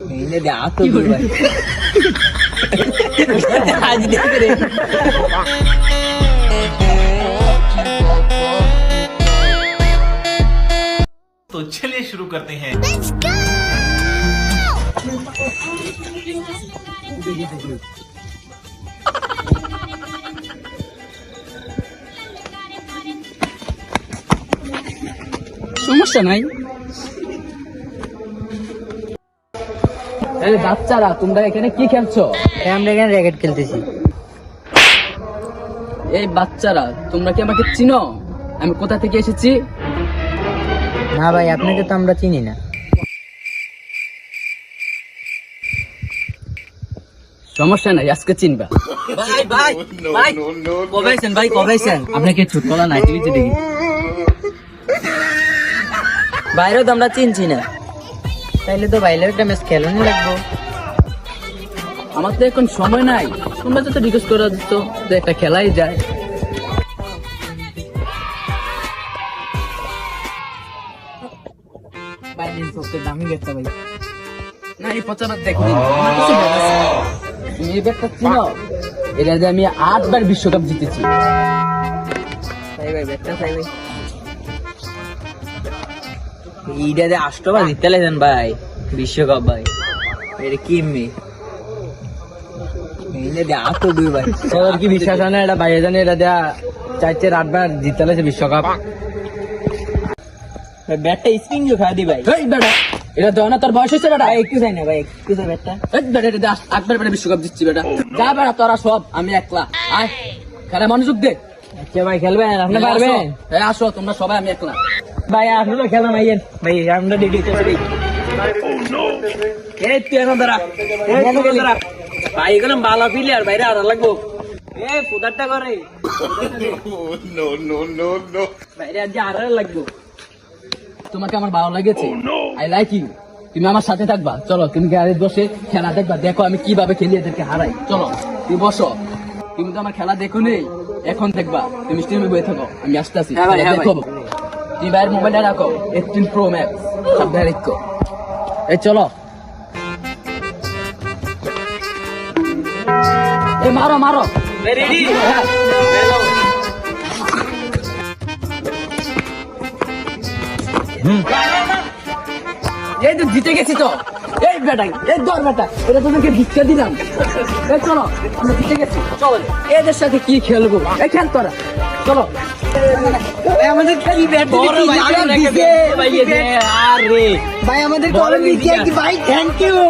এনে দে আতো দূর ভাই আজ দেখ রে तो चलिए शुरू करते हैं সমস্যা নাই এই বাচ্চারা তোমরা এখানে কি খেলছো? আমরা এখানে র্যাকেট খেলতেছি। এই বাচ্চারা তোমরা কি আমাকে চিনো? আমি কোথা থেকে এসেছি? না ভাই আপনাকে তো আমরা চিনি না। সমস্যা নাই আজকে চিনবা। ভাই ভাই ভাই কবেছেন ভাই কবেছেন আপনাকে ছোটবেলা নাই টিভিতে দেখি। বাইরেও তো আমরা চিনছি না। তাইলে তো বাইরে একটা ম্যাচ খেলানো লাগবো। আমার তো এখন সময় নাই। তোমরা যত রিকোয়েস্ট করে দিচ্ছ তো একটা খেলাই যায়। দামি গেছে ভাই। না এই পচাবার দেখো। এই ব্যাগটা এটা আমি আটবার বিশ্বকাপ জিতেছি। ভাই ব্যাটটা চাই ভাই। যে আষ্টবার জিততে লাগছেন ভাই। বিশ্বকাপ ভাই। এটা কি এমনি? ভাই। তোর কি বিশ্বাস হয় না এটা বাইরে জানে এটা দেয়া আটবার জিততে লাগছে বিশ্বকাপ। ব্যাটটা স্পিন খাওয়া দি ভাই। এই বেটা এটা না তোর বয়স বেটা একটু চাই না ভাই একটু চাই ব্যাটটা। এই বেটা এটা আটবার বিশ্বকাপ জিতছি বেটা যা বেটা তোরা সব আমি একলা। আয় খেলা মনোযোগ দে। আচ্ছা ভাই খেলবেন আপনি পারবেন। এই আসো তোমরা সবাই আমি একলা। ভাই আপনি তো খেলা মাইয়েন ভাই আমরা ডিডি করছি এই তুই এখন দাঁড়া। এই তুই এখন দাঁড়া। ভাই এখানে বালা ফিলে আর বাইরে আর লাগবো। এ ফুদারটা করে no no no no. বাইরে আজ আর লাগবো। তোমাকে আমার ভালো লেগেছে। আই লাইক ইউ তুমি আমার সাথে থাকবা। চলো তুমি গাড়ির বসে খেলা দেখবা? দেখো আমি কীভাবে খেলি এদেরকে হারাই। চলো তুমি বসো। তুমি তো আমার খেলা দেখো নেই। এখন দেখবা। তুমি স্টেমে বয়ে থাকো। আমি আসতে আসি হ্যাঁ ভাই, হ্যাঁ দেখো। তুমি বাইরের মোবাইলটা রাখো। এইটিন প্রো ম্যাক্স সাবধানে রেখো। এই চলো। এ মারো মারো। রেডি হ্যাঁ। এই তো জিতে গেছি তো। এই বেটা এই দর বেটা এটা তোদেরকে ভিক্ষা দিলাম। এই চলো আমরা জিতে গেছি। চলো। এদের সাথে কি খেলব? এই খেল তোরা। চলো। আমাদের খালি ব্যাটারি ভাই ভাই আমাদের বল দিছে। ভাই থ্যাংক ইউ